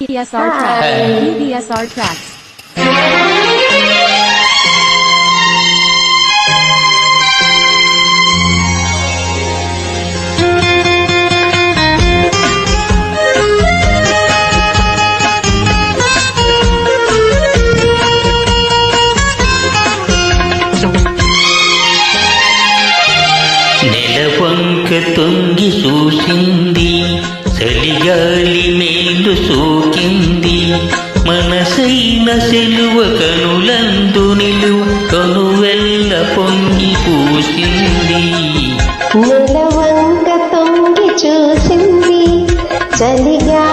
EBSR tracks. EBSR tracks. నెలవంక తొంగి చూసింది చలిగాలి నీళ్ళు సోకింది మనసైన సెలువ కనులందు నిలువ కనువెల్ల పొంగి పూసింది. నెలవంక తొంగి చూసింది. చలిగా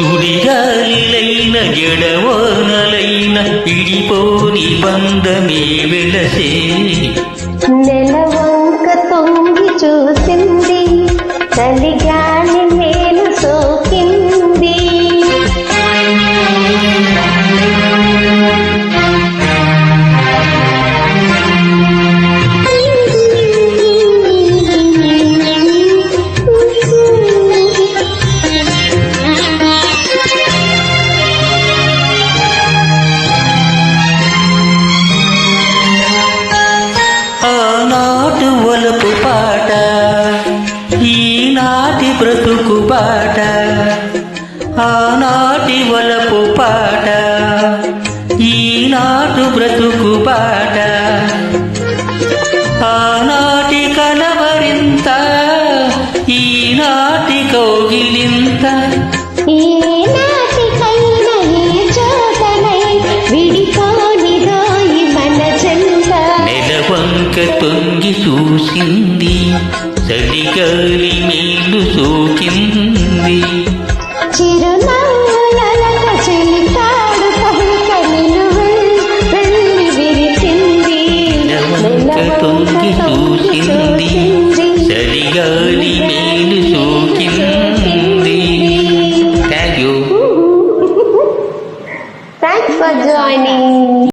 సుడిగాలిలైన జడవానలైన పిడిపోని బంధమే వెలసే. నెలవంక తొంగి చూసింది చలిగాలి ఈనాటి బ్రతుకు బాట ఆనాటి వలపు పాట ఈనాటు బ్రతుకు బాట. చలిగాలి మేలు సోకింది. తొంగి చూసింది. చలిగాలి మేలు